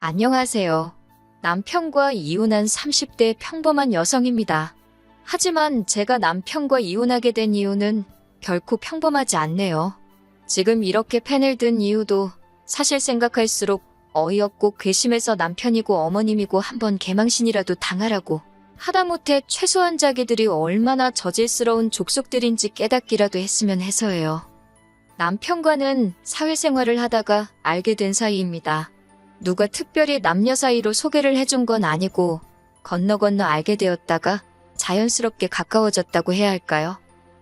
안녕하세요. 남편과 이혼한 30대 평범한 여성입니다. 하지만 제가 남편과 이혼하게 된 이유는 결코 평범하지 않네요. 지금 이렇게 펜을 든 이유도 사실 생각할수록 어이없고 괘씸해서 남편이고 어머님이고 한번 개망신이라도 당하라고 하다못해 최소한 자기들이 얼마나 저질스러운 족속들인지 깨닫기라도 했으면 해서예요. 남편과는 사회생활을 하다가 알게 된 사이입니다. 누가 특별히 남녀 사이로 소개를 해준 건 아니고 건너 건너 알게 되었다가 자연스럽게 가까워졌다고 해야 할까요?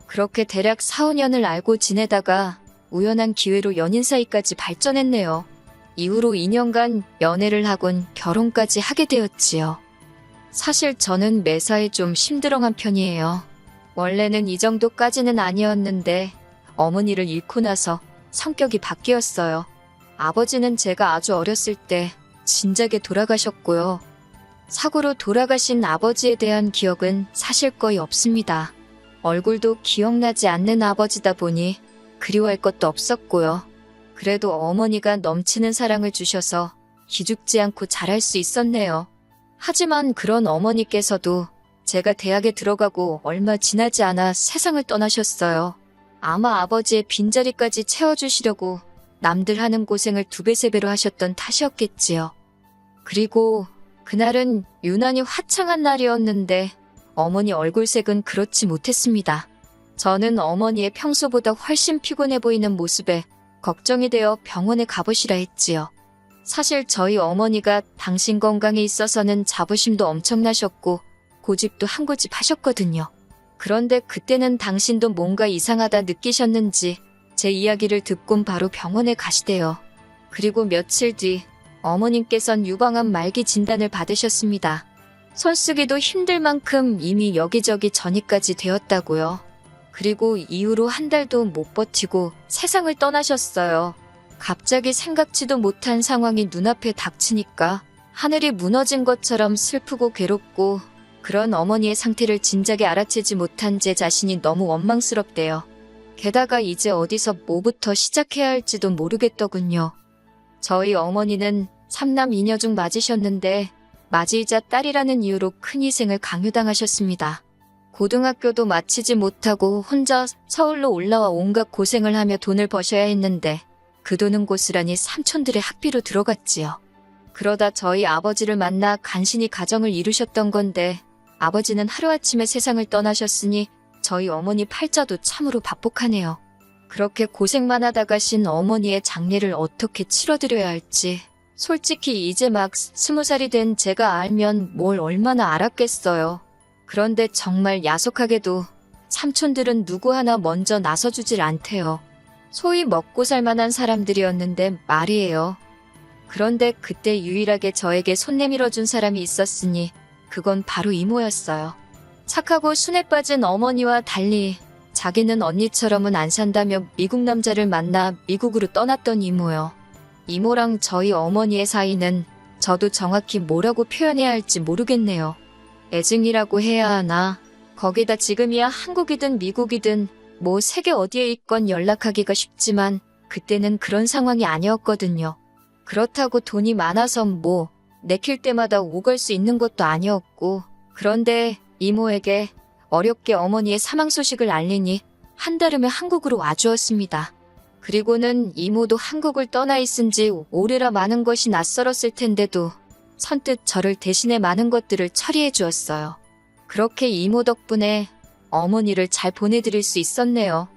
그렇게 대략 4, 5년을 알고 지내다가 우연한 기회로 연인 사이까지 발전했네요. 이후로 2년간 연애를 하곤 결혼까지 하게 되었지요. 사실 저는 매사에 좀 심드렁한 편이에요. 원래는 이 정도까지는 아니었는데 어머니를 잃고 나서 성격이 바뀌었어요. 아버지는 제가 아주 어렸을 때 진작에 돌아가셨고요. 사고로 돌아가신 아버지에 대한 기억은 사실 거의 없습니다. 얼굴도 기억나지 않는 아버지다 보니 그리워할 것도 없었고요. 그래도 어머니가 넘치는 사랑을 주셔서 기죽지 않고 잘할 수 있었네요. 하지만 그런 어머니께서도 제가 대학에 들어가고 얼마 지나지 않아 세상을 떠나셨어요. 아마 아버지의 빈자리까지 채워주시려고 남들 하는 고생을 두 배, 세 배로 하셨던 탓이었겠지요. 그리고 그날은 유난히 화창한 날이었는데 어머니 얼굴색은 그렇지 못했습니다. 저는 어머니의 평소보다 훨씬 피곤해 보이는 모습에 걱정이 되어 병원에 가보시라 했지요. 사실 저희 어머니가 당신 건강에 있어서는 자부심도 엄청나셨고 고집도 한 고집 하셨거든요. 그런데 그때는 당신도 뭔가 이상하다 느끼셨는지 제 이야기를 듣곤 바로 병원에 가시대요. 그리고 며칠 뒤 어머님께선 유방암 말기 진단을 받으셨습니다. 손쓰기도 힘들 만큼 이미 여기저기 전이까지 되었다고요. 그리고 이후로 한 달도 못 버티고 세상을 떠나셨어요. 갑자기 생각지도 못한 상황이 눈앞에 닥치니까 하늘이 무너진 것처럼 슬프고 괴롭고 그런 어머니의 상태를 진작에 알아채지 못한 제 자신이 너무 원망스럽대요. 게다가 이제 어디서 뭐부터 시작해야 할지도 모르겠더군요. 저희 어머니는 삼남 이녀 중 맞으셨는데 맞이이자 딸이라는 이유로 큰 희생을 강요당하셨습니다. 고등학교도 마치지 못하고 혼자 서울로 올라와 온갖 고생을 하며 돈을 버셔야 했는데 그 돈은 고스란히 삼촌들의 학비로 들어갔지요. 그러다 저희 아버지를 만나 간신히 가정을 이루셨던 건데 아버지는 하루아침에 세상을 떠나셨으니 저희 어머니 팔자도 참으로 밥복하네요. 그렇게 고생만 하다 가 신 어머니의 장례를 어떻게 치러드려야 할지 솔직히 이제 막 스무 살이 된 제가 알면 뭘 얼마나 알았겠어요. 그런데 정말 야속하게도 삼촌들은 누구 하나 먼저 나서주질 않대요. 소위 먹고 살만한 사람들이었는데 말이에요. 그런데 그때 유일하게 저에게 손 내밀어준 사람이 있었으니 그건 바로 이모였어요. 착하고 순에 빠진 어머니와 달리 자기는 언니처럼은 안 산다며 미국 남자를 만나 미국으로 떠났던 이모요. 이모랑 저희 어머니의 사이는 저도 정확히 뭐라고 표현해야 할지 모르겠네요. 애증이라고 해야 하나. 거기다 지금이야 한국이든 미국이든 뭐 세계 어디에 있건 연락하기가 쉽지만 그때는 그런 상황이 아니었거든요. 그렇다고 돈이 많아서 뭐 내킬 때마다 오갈 수 있는 것도 아니었고 그런데 이모에게 어렵게 어머니의 사망 소식을 알리니 한달음에 한국으로 와주었습니다. 그리고는 이모도 한국을 떠나 있은 지 오래라 많은 것이 낯설었을 텐데도 선뜻 저를 대신해 많은 것들을 처리해 주었어요. 그렇게 이모 덕분에 어머니를 잘 보내드릴 수 있었네요.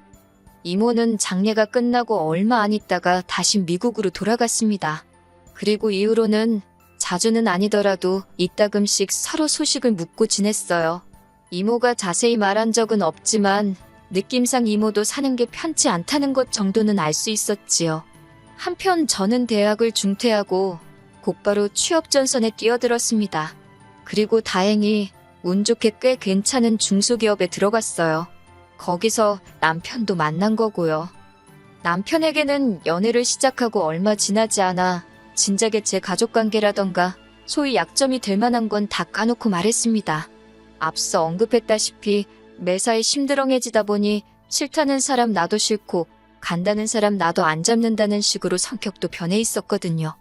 이모는 장례가 끝나고 얼마 안 있다가 다시 미국으로 돌아갔습니다. 그리고 이후로는 자주는 아니더라도 이따금씩 서로 소식을 묻고 지냈어요. 이모가 자세히 말한 적은 없지만 느낌상 이모도 사는 게 편치 않다는 것 정도는 알 수 있었지요. 한편 저는 대학을 중퇴하고 곧바로 취업 전선에 뛰어들었습니다. 그리고 다행히 운 좋게 꽤 괜찮은 중소기업에 들어갔어요. 거기서 남편도 만난 거고요. 남편에게는 연애를 시작하고 얼마 지나지 않아 진작에 제 가족관계라던가 소위 약점이 될 만한 건 다 까놓고 말했습니다. 앞서 언급했다시피 매사에 심드렁해지다 보니 싫다는 사람 나도 싫고 간다는 사람 나도 안 잡는다는 식으로 성격도 변해 있었거든요.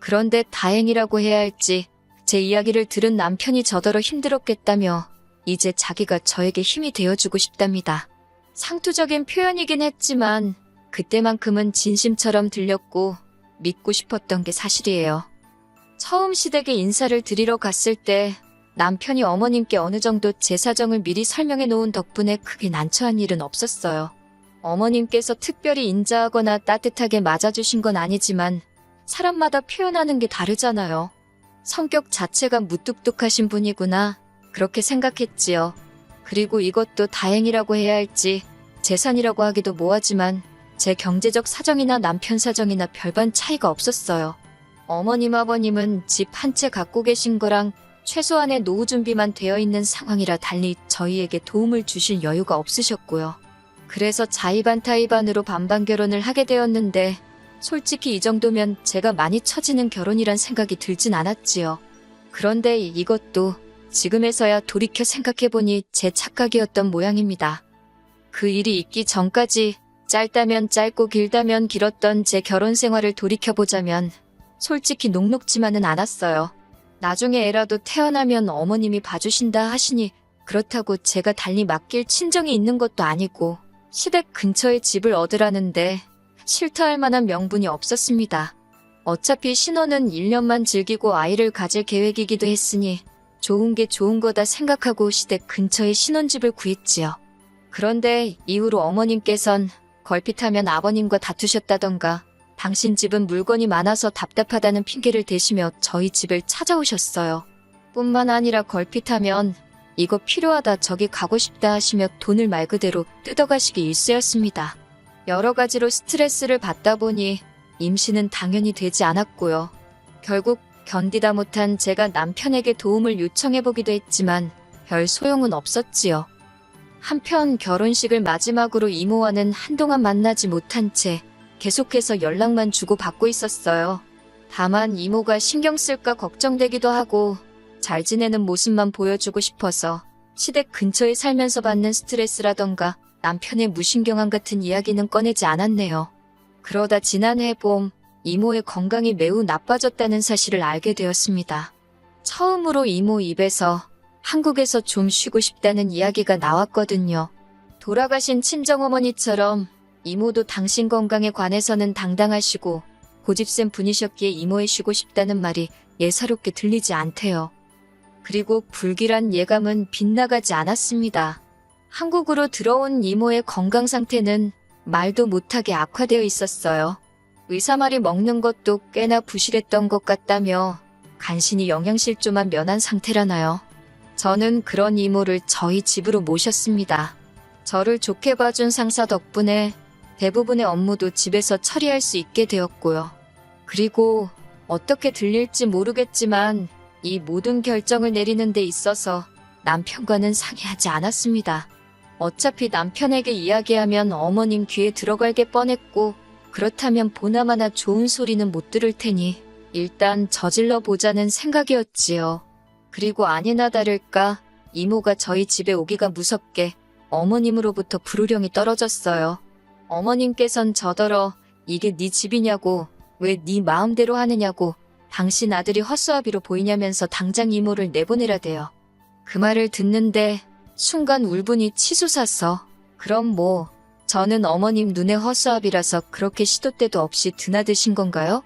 그런데 다행이라고 해야 할지 제 이야기를 들은 남편이 저더러 힘들었겠다며 이제 자기가 저에게 힘이 되어주고 싶답니다. 상투적인 표현이긴 했지만 그때만큼은 진심처럼 들렸고 믿고 싶었던 게 사실이에요. 처음 시댁에 인사를 드리러 갔을 때 남편이 어머님께 어느 정도 제 사정을 미리 설명해 놓은 덕분에 크게 난처한 일은 없었어요. 어머님께서 특별히 인자하거나 따뜻하게 맞아주신 건 아니지만 사람마다 표현하는 게 다르잖아요. 성격 자체가 무뚝뚝하신 분이구나. 그렇게 생각했지요. 그리고 이것도 다행이라고 해야 할지 재산이라고 하기도 뭐하지만 제 경제적 사정이나 남편 사정이나 별반 차이가 없었어요. 어머님 아버님은 집 한 채 갖고 계신 거랑 최소한의 노후 준비만 되어 있는 상황이라 달리 저희에게 도움을 주실 여유가 없으셨고요. 그래서 자의반 타의반으로 반반 결혼을 하게 되었는데 솔직히 이 정도면 제가 많이 처지는 결혼이란 생각이 들진 않았지요. 그런데 이것도 지금에서야 돌이켜 생각해보니 제 착각이었던 모양입니다. 그 일이 있기 전까지 짧다면 짧고 길다면 길었던 제 결혼 생활을 돌이켜보자면 솔직히 녹록지만은 않았어요. 나중에 애라도 태어나면 어머님이 봐주신다 하시니 그렇다고 제가 달리 맡길 친정이 있는 것도 아니고 시댁 근처에 집을 얻으라는데 싫다 할 만한 명분이 없었습니다. 어차피 신혼은 1년만 즐기고 아이를 가질 계획이기도 했으니 좋은 게 좋은 거다 생각하고 시댁 근처에 신혼집을 구했지요. 그런데 이후로 어머님께선 걸핏하면 아버님과 다투셨다던가 당신 집은 물건이 많아서 답답하다는 핑계를 대시며 저희 집을 찾아오셨어요. 뿐만 아니라 걸핏하면 이거 필요하다 저기 가고 싶다 하시며 돈을 말 그대로 뜯어가시기 일쑤였습니다. 여러 가지로 스트레스를 받다 보니 임신은 당연히 되지 않았고요. 결국 견디다 못한 제가 남편에게 도움을 요청해보기도 했지만 별 소용은 없었지요. 한편 결혼식을 마지막으로 이모와는 한동안 만나지 못한 채 계속해서 연락만 주고받고 있었어요. 다만 이모가 신경 쓸까 걱정되기도 하고 잘 지내는 모습만 보여주고 싶어서 시댁 근처에 살면서 받는 스트레스라던가 남편의 무신경함 같은 이야기는 꺼내지 않았네요. 그러다 지난해 봄 이모의 건강이 매우 나빠졌다는 사실을 알게 되었습니다. 처음으로 이모 입에서 한국에서 좀 쉬고 싶다는 이야기가 나왔거든요. 돌아가신 친정어머니처럼 이모도 당신 건강에 관해서는 당당하시고 고집센 분이셨기에 이모에 쉬고 싶다는 말이 예사롭게 들리지 않대요. 그리고 불길한 예감은 빗나가지 않았습니다. 한국으로 들어온 이모의 건강 상태는 말도 못하게 악화되어 있었어요. 의사 말이 먹는 것도 꽤나 부실했던 것 같다며 간신히 영양실조만 면한 상태라나요. 저는 그런 이모를 저희 집으로 모셨습니다. 저를 좋게 봐준 상사 덕분에 대부분의 업무도 집에서 처리할 수 있게 되었고요. 그리고 어떻게 들릴지 모르겠지만 이 모든 결정을 내리는 데 있어서 남편과는 상의하지 않았습니다. 어차피 남편에게 이야기하면 어머님 귀에 들어갈 게 뻔했고 그렇다면 보나마나 좋은 소리는 못 들을 테니 일단 저질러 보자는 생각이었지요. 그리고 아니나 다를까 이모가 저희 집에 오기가 무섭게 어머님으로부터 불호령이 떨어졌어요. 어머님께선 저더러 이게 네 집이냐고 왜 네 마음대로 하느냐고 당신 아들이 헛수아비로 보이냐면서 당장 이모를 내보내라대요. 그 말을 듣는데 순간 울분이 치솟아서 그럼 뭐 저는 어머님 눈에 허수아비라서 그렇게 시도 때도 없이 드나드신 건가요?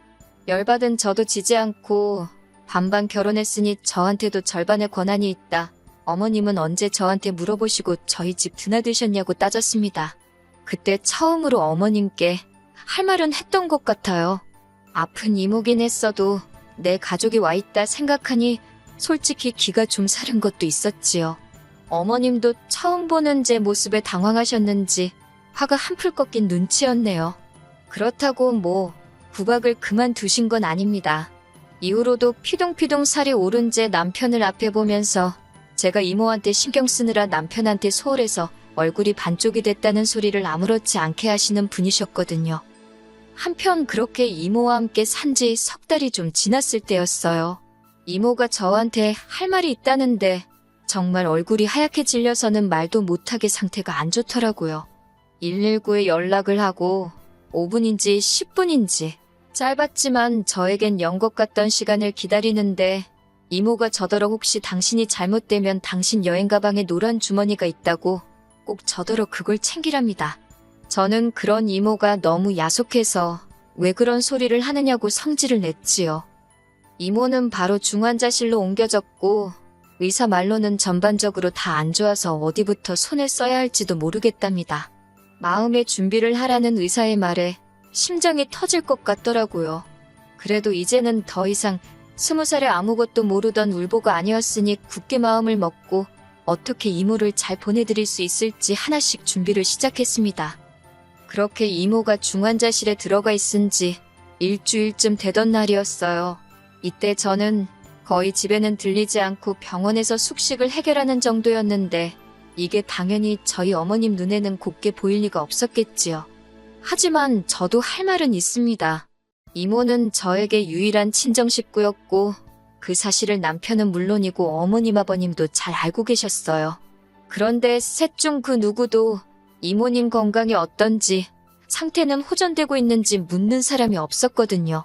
열받은 저도 지지 않고 반반 결혼했으니 저한테도 절반의 권한이 있다. 어머님은 언제 저한테 물어보시고 저희 집 드나드셨냐고 따졌습니다. 그때 처음으로 어머님께 할 말은 했던 것 같아요. 아픈 이모긴 했어도 내 가족이 와 있다 생각하니 솔직히 기가 좀 사른 것도 있었지요. 어머님도 처음 보는 제 모습에 당황하셨는지 화가 한풀 꺾인 눈치였네요. 그렇다고 뭐 구박을 그만두신 건 아닙니다. 이후로도 피동피동 살이 오른 제 남편을 앞에 보면서 제가 이모한테 신경 쓰느라 남편한테 소홀해서 얼굴이 반쪽이 됐다는 소리를 아무렇지 않게 하시는 분이셨거든요. 한편 그렇게 이모와 함께 산 지 석 달이 좀 지났을 때였어요. 이모가 저한테 할 말이 있다는데 정말 얼굴이 하얗게 질려서는 말도 못하게 상태가 안 좋더라고요. 119에 연락을 하고 5분인지 10분인지 짧았지만 저에겐 연것 같던 시간을 기다리는데 이모가 저더러 혹시 당신이 잘못되면 당신 여행 가방에 노란 주머니가 있다고 꼭 저더러 그걸 챙기랍니다. 저는 그런 이모가 너무 야속해서 왜 그런 소리를 하느냐고 성질을 냈지요. 이모는 바로 중환자실로 옮겨졌고 의사 말로는 전반적으로 다 안 좋아서 어디부터 손을 써야 할지도 모르겠답니다. 마음의 준비를 하라는 의사의 말에 심장이 터질 것 같더라고요. 그래도 이제는 더 이상 스무 살에 아무것도 모르던 울보가 아니었으니 굳게 마음을 먹고 어떻게 이모를 잘 보내드릴 수 있을지 하나씩 준비를 시작했습니다. 그렇게 이모가 중환자실에 들어가 있은 지 일주일쯤 되던 날이었어요. 이때 저는 거의 집에는 들리지 않고 병원에서 숙식을 해결하는 정도였는데 이게 당연히 저희 어머님 눈에는 곱게 보일 리가 없었겠지요. 하지만 저도 할 말은 있습니다. 이모는 저에게 유일한 친정 식구였고 그 사실을 남편은 물론이고 어머님 아버님도 잘 알고 계셨어요. 그런데 셋 중 그 누구도 이모님 건강이 어떤지 상태는 호전되고 있는지 묻는 사람이 없었거든요.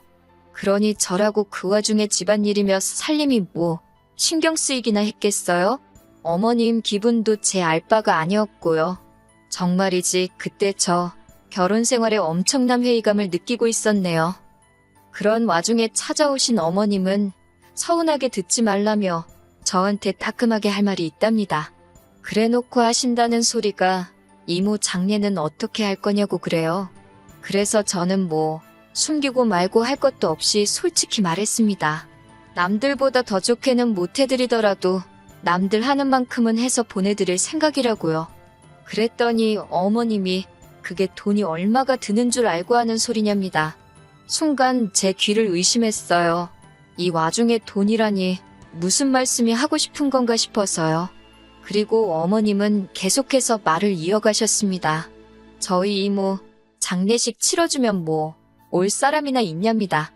그러니 저라고 그 와중에 집안일이며 살림이 뭐 신경 쓰이기나 했겠어요? 어머님 기분도 제 알바가 아니었고요. 정말이지 그때 저 결혼 생활에 엄청난 회의감을 느끼고 있었네요. 그런 와중에 찾아오신 어머님은 서운하게 듣지 말라며 저한테 따끔하게 할 말이 있답니다. 그래 놓고 하신다는 소리가 이모 장례는 어떻게 할 거냐고 그래요. 그래서 저는 뭐 숨기고 말고 할 것도 없이 솔직히 말했습니다. 남들보다 더 좋게는 못 해드리더라도 남들 하는 만큼은 해서 보내드릴 생각이라고요. 그랬더니 어머님이 그게 돈이 얼마가 드는 줄 알고 하는 소리냐입니다. 순간 제 귀를 의심했어요. 이 와중에 돈이라니 무슨 말씀이 하고 싶은 건가 싶어서요. 그리고 어머님은 계속해서 말을 이어가셨습니다. 저희 이모 장례식 치러주면 뭐 올 사람이나 있냐입니다.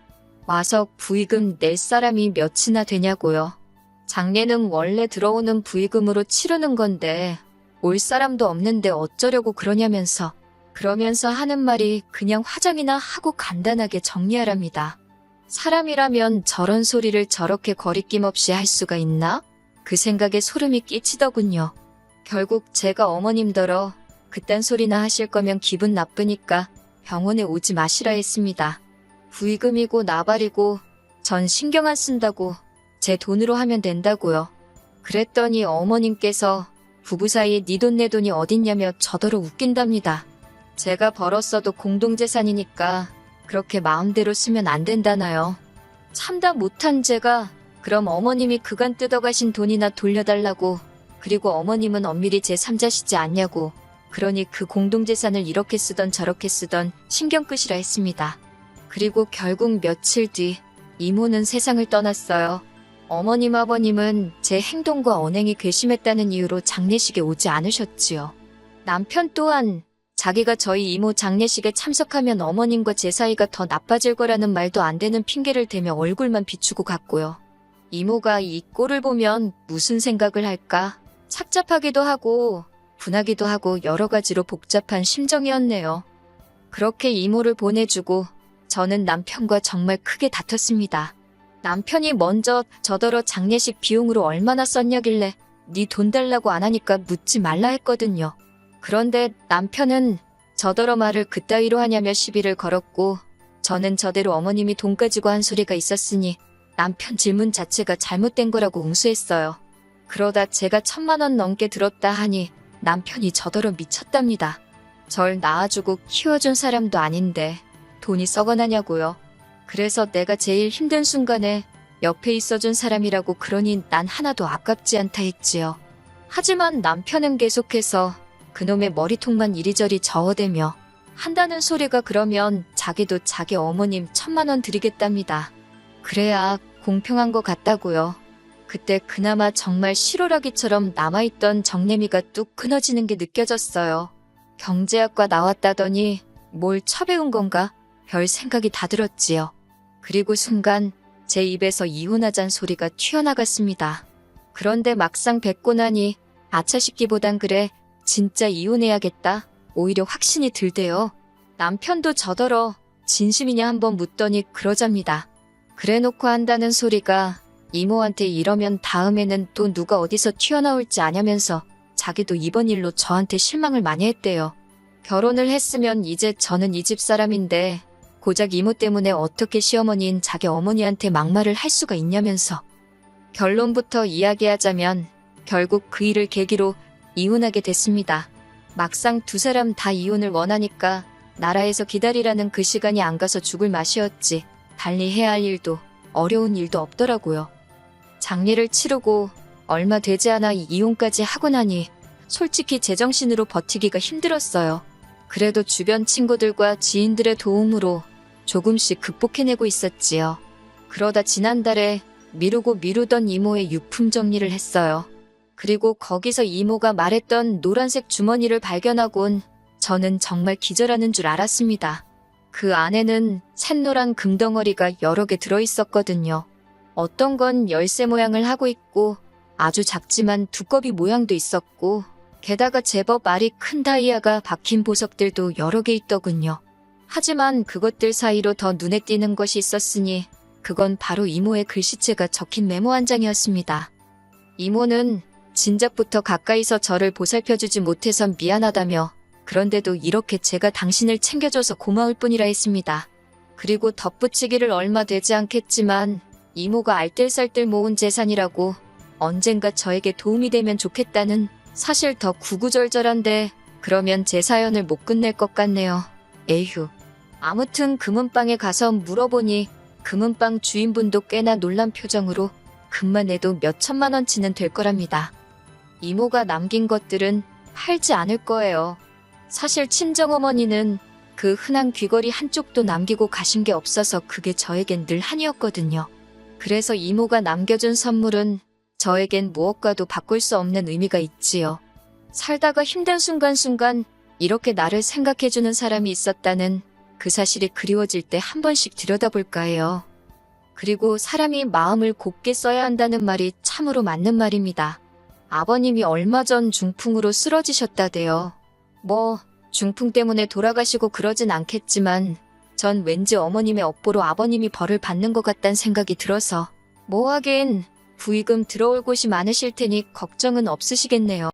와서 부의금 낼 사람이 몇이나 되냐고요. 장례는 원래 들어오는 부의금으로 치르는 건데 올 사람도 없는데 어쩌려고 그러냐면서 그러면서 하는 말이 그냥 화장이나 하고 간단하게 정리하랍니다. 사람이라면 저런 소리를 저렇게 거리낌 없이 할 수가 있나? 그 생각에 소름이 끼치더군요. 결국 제가 어머님더러 그딴 소리나 하실 거면 기분 나쁘니까 병원에 오지 마시라 했습니다. 부의금이고 나발이고 전 신경 안 쓴다고 제 돈으로 하면 된다고요. 그랬더니 어머님께서 부부 사이에 네 돈 내 돈이 어딨냐며 저더러 웃긴답니다. 제가 벌었어도 공동재산이니까 그렇게 마음대로 쓰면 안 된다나요. 참다 못한 제가 그럼 어머님이 그간 뜯어가신 돈이나 돌려달라고 그리고 어머님은 엄밀히 제 3자시지 않냐고 그러니 그 공동재산을 이렇게 쓰던 저렇게 쓰던 신경 끄시라 했습니다. 그리고 결국 며칠 뒤 이모는 세상을 떠났어요. 어머님 아버님은 제 행동과 언행이 괘씸했다는 이유로 장례식에 오지 않으셨지요. 남편 또한 자기가 저희 이모 장례식에 참석하면 어머님과 제 사이가 더 나빠질 거라는 말도 안 되는 핑계를 대며 얼굴만 비추고 갔고요. 이모가 이 꼴을 보면 무슨 생각을 할까? 착잡하기도 하고 분하기도 하고 여러 가지로 복잡한 심정이었네요. 그렇게 이모를 보내주고 저는 남편과 정말 크게 다퉜습니다. 남편이 먼저 저더러 장례식 비용으로 얼마나 썼냐길래 네 돈 달라고 안 하니까 묻지 말라 했거든요. 그런데 남편은 저더러 말을 그따위로 하냐며 시비를 걸었고 저는 저대로 어머님이 돈 가지고 한 소리가 있었으니 남편 질문 자체가 잘못된 거라고 응수했어요. 그러다 제가 천만 원 넘게 들었다 하니 남편이 저더러 미쳤답니다. 절 낳아주고 키워준 사람도 아닌데 돈이 썩어나냐고요. 그래서 내가 제일 힘든 순간에 옆에 있어준 사람이라고 그러니 난 하나도 아깝지 않다 했지요. 하지만 남편은 계속해서 그놈의 머리통만 이리저리 저어대며 한다는 소리가 그러면 자기도 자기 어머님 천만 원 드리겠답니다. 그래야 공평한 것 같다고요. 그때 그나마 정말 실오라기처럼 남아있던 정내미가 뚝 끊어지는 게 느껴졌어요. 경제학과 나왔다더니 뭘 처배운 건가? 별 생각이 다 들었지요. 그리고 순간 제 입에서 이혼하잔 소리가 튀어나갔습니다. 그런데 막상 뵙고 나니 아차 싶기보단 그래 진짜 이혼해야겠다. 오히려 확신이 들대요. 남편도 저더러 진심이냐 한번 묻더니 그러잡니다. 그래 놓고 한다는 소리가 이모한테 이러면 다음에는 또 누가 어디서 튀어나올지 아냐면서 자기도 이번 일로 저한테 실망을 많이 했대요. 결혼을 했으면 이제 저는 이 집 사람인데 고작 이모 때문에 어떻게 시어머니인 자기 어머니한테 막말을 할 수가 있냐면서 결론부터 이야기하자면 결국 그 일을 계기로 이혼하게 됐습니다. 막상 두 사람 다 이혼을 원하니까 나라에서 기다리라는 그 시간이 안 가서 죽을 맛이었지 달리 해야 할 일도 어려운 일도 없더라고요. 장례를 치르고 얼마 되지 않아 이 이혼까지 하고 나니 솔직히 제정신으로 버티기가 힘들었어요. 그래도 주변 친구들과 지인들의 도움으로 조금씩 극복해내고 있었지요. 그러다 지난달에 미루고 미루던 이모의 유품 정리를 했어요. 그리고 거기서 이모가 말했던 노란색 주머니를 발견하곤 저는 정말 기절하는 줄 알았습니다. 그 안에는 샛노란 금덩어리가 여러 개 들어있었거든요. 어떤 건 열쇠 모양을 하고 있고 아주 작지만 두꺼비 모양도 있었고 게다가 제법 알이 큰 다이아가 박힌 보석들도 여러 개 있더군요. 하지만 그것들 사이로 더 눈에 띄는 것이 있었으니 그건 바로 이모의 글씨체가 적힌 메모 한 장이었습니다. 이모는 진작부터 가까이서 저를 보살펴주지 못해서 미안하다며 그런데도 이렇게 제가 당신을 챙겨줘서 고마울 뿐이라 했습니다. 그리고 덧붙이기를 얼마 되지 않겠지만 이모가 알뜰살뜰 모은 재산이라고 언젠가 저에게 도움이 되면 좋겠다는 사실 더 구구절절한데 그러면 제 사연을 못 끝낼 것 같네요. 에휴. 아무튼 금은방에 가서 물어보니 금은방 주인분도 꽤나 놀란 표정으로 금만 내도 몇 천만 원치는 될 거랍니다. 이모가 남긴 것들은 팔지 않을 거예요. 사실 친정어머니는 그 흔한 귀걸이 한쪽도 남기고 가신 게 없어서 그게 저에겐 늘 한이었거든요. 그래서 이모가 남겨준 선물은 저에겐 무엇과도 바꿀 수 없는 의미가 있지요. 살다가 힘든 순간순간 이렇게 나를 생각해주는 사람이 있었다는 그 사실이 그리워질 때 한 번씩 들여다볼까 해요. 그리고 사람이 마음을 곱게 써야 한다는 말이 참으로 맞는 말입니다. 아버님이 얼마 전 중풍으로 쓰러지셨다대요. 뭐, 중풍 때문에 돌아가시고 그러진 않겠지만, 전 왠지 어머님의 업보로 아버님이 벌을 받는 것 같단 생각이 들어서, 뭐 하긴, 부의금 들어올 곳이 많으실 테니 걱정은 없으시겠네요.